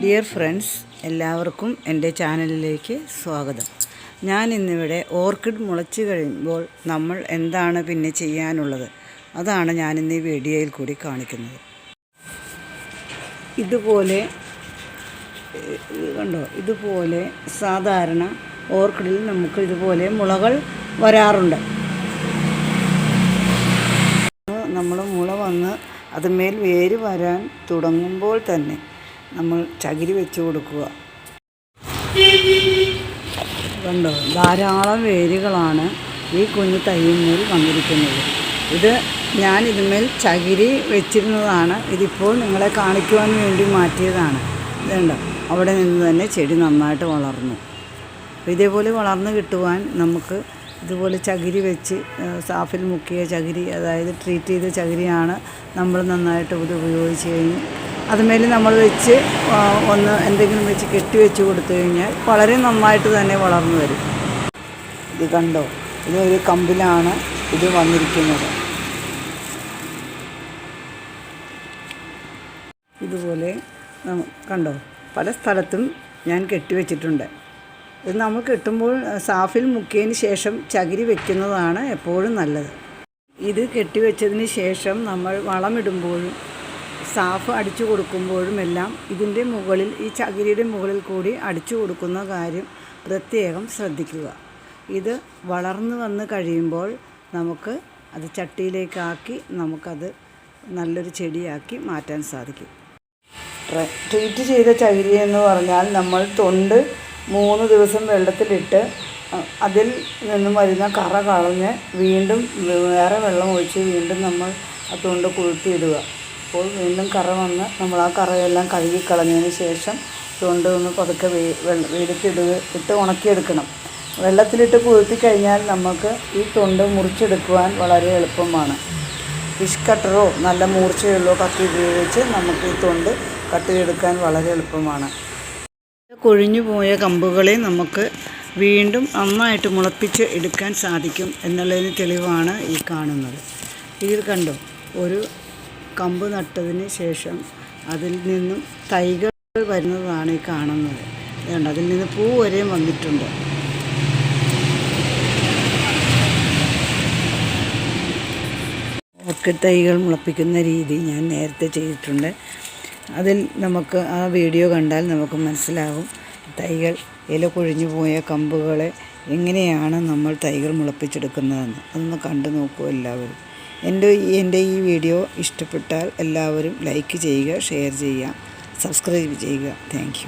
Dear friends എല്ലാവർക്കും എന്റെ ചാനലിലേക്ക് സ്വാഗതം. ഞാൻ ഇന്നിവിടെ ഓർക്കിഡ് മുളച്ച് കഴിയുമ്പോൾ നമ്മൾ എന്താണ് പിന്നെ ചെയ്യാനുള്ളത്? അതാണ് ഞാൻ ഇന്ന് ഈ വീഡിയോയിൽ കൂടി കാണിക്കുന്നത്. ഇതുപോലെ കണ്ടോ? ഇതുപോലെ സാധാരണ ഓർക്കിഡിൽ നമുക്ക് ഇതുപോലെ മുളകൾ വരാറുണ്ട്. നമ്മൾ മുള വന്ന് അതുമേൽ വേര് വരാൻ തുടങ്ങുമ്പോൾ തന്നെ നമ്മൾ ചകിരി വെച്ച് കൊടുക്കുക. കണ്ടോ? ധാരാളം വേരുകളാണ് ഈ കുഞ്ഞു തൈമേൽ വന്നിരിക്കുന്നത്. ഇത് ഞാൻ ഇതിന്മേൽ ചകിരി വെച്ചിരുന്നതാണ്. ഇതിപ്പോൾ നിങ്ങളെ കാണിക്കുവാൻ വേണ്ടി മാറ്റിയതാണ്. ഇതുണ്ടോ അവിടെ നിന്ന് തന്നെ ചെടി നന്നായിട്ട് വളർന്നു. ഇതേപോലെ വളർന്നു കിട്ടുവാൻ നമുക്ക് ഇതുപോലെ ചകിരി വെച്ച് സാഫിൽ മുക്കിയ ചകിരി അതായത് ട്രീറ്റ് ചെയ്ത ചകിരിയാണ് നമ്മൾ നന്നായിട്ട് ഇത് ഉപയോഗിച്ച് കഴിഞ്ഞ് അതുമേൽ നമ്മൾ വെച്ച് ഒന്ന് എന്തെങ്കിലും വെച്ച് കെട്ടി വെച്ച് കൊടുത്തു കഴിഞ്ഞാൽ വളരെ നന്നായിട്ട് തന്നെ വളർന്നു വരും. ഇത് കണ്ടോ? ഇത് ഒരു കമ്പിലാണ് ഇത് വന്നിരിക്കുന്നത്. ഇതുപോലെ കണ്ടോ? പല സ്ഥലത്തും ഞാൻ കെട്ടിവെച്ചിട്ടുണ്ട് ഇത് നമ്മൾ കെട്ടുമ്പോൾ സാഫിൽ മുക്കിയതിന് ശേഷം ചകിരി വെക്കുന്നതാണ് എപ്പോഴും നല്ലത്. ഇത് കെട്ടിവെച്ചതിന് ശേഷം നമ്മൾ വളമിടുമ്പോഴും സാഫ് അടിച്ചു കൊടുക്കുമ്പോഴും എല്ലാം ഇതിന്റെ മുകളിൽ ഈ ചകിരിയുടെ മുകളിൽ കൂടി അടിച്ചു കൊടുക്കുന്ന കാര്യം പ്രത്യേകം ശ്രദ്ധിക്കുക. ഇത് വളർന്നു വന്ന് കഴിയുമ്പോൾ നമുക്ക് അത് ചട്ടിയിലേക്കാക്കി നമുക്കത് നല്ലൊരു ചെടിയാക്കി മാറ്റാൻ സാധിക്കും. ട്രീറ്റ് ചെയ്ത ചകിരി എന്ന് പറഞ്ഞാൽ നമ്മൾ തൊണ്ട് മൂന്ന് ദിവസം വെള്ളത്തിലിട്ട് അതിൽ നിന്നും വരുന്ന കറ കളഞ്ഞ് വീണ്ടും വേറെ വെള്ളം ഒഴിച്ച് വീണ്ടും നമ്മൾ അതുകൊണ്ട് കുഴുത്തിയിടുക അപ്പോൾ വീണ്ടും കറ വന്ന് നമ്മൾ ആ കറയെല്ലാം കഴുകി കളഞ്ഞതിന് ശേഷം ചുണ്ട് ഒന്ന് പതുക്കെ വെ വെയിലത്തിടുക ഇട്ട് ഉണക്കിയെടുക്കണം. വെള്ളത്തിലിട്ട് കുഴുത്തി കഴിഞ്ഞാൽ നമുക്ക് ഈ തൊണ്ട് മുറിച്ചെടുക്കുവാൻ വളരെ എളുപ്പമാണ്. ഫിഷ് കട്ടറോ നല്ല മൂർച്ചയുള്ളോ കത്തി ഉപയോഗിച്ച് നമുക്ക് ഈ തൊണ്ട് കട്ട് ചെയ്തെടുക്കാൻ വളരെ എളുപ്പമാണ്. കൊഴിഞ്ഞു പോയ കമ്പുകളെ നമുക്ക് വീണ്ടും നന്നായിട്ട് മുളപ്പിച്ച് എടുക്കാൻ സാധിക്കും എന്നുള്ളതിന് തെളിവാണ് ഈ കാണുന്നത്. ഇതിൽ കണ്ടോ? ഒരു കമ്പ് നട്ടതിന് ശേഷം അതിൽ നിന്നും തൈകൾ വരുന്നതാണ് ഈ കാണുന്നത്. അതുകൊണ്ട് അതിൽ നിന്ന് പൂ വരെയും വന്നിട്ടുണ്ട്. ഓർക്കിഡ് തൈകൾ മുളപ്പിക്കുന്ന രീതി ഞാൻ നേരത്തെ ചെയ്തിട്ടുണ്ട്. അതിൽ നമുക്ക് ആ വീഡിയോ കണ്ടാൽ നമുക്ക് മനസ്സിലാകും തൈകൾ ഇല കൊഴിഞ്ഞു പോയ കമ്പുകളെ എങ്ങനെയാണ് നമ്മൾ തൈകൾ മുളപ്പിച്ചെടുക്കുന്നതെന്ന്. അതൊന്ന് കണ്ടു നോക്കൂ എല്ലാവരും. എന്റെ എന്റെ ഈ വീഡിയോ ഇഷ്ടപ്പെട്ടാൽ എല്ലാവരും ലൈക്ക് ചെയ്യുക ഷെയർ ചെയ്യുക സബ്സ്ക്രൈബ് ചെയ്യുക. താങ്ക്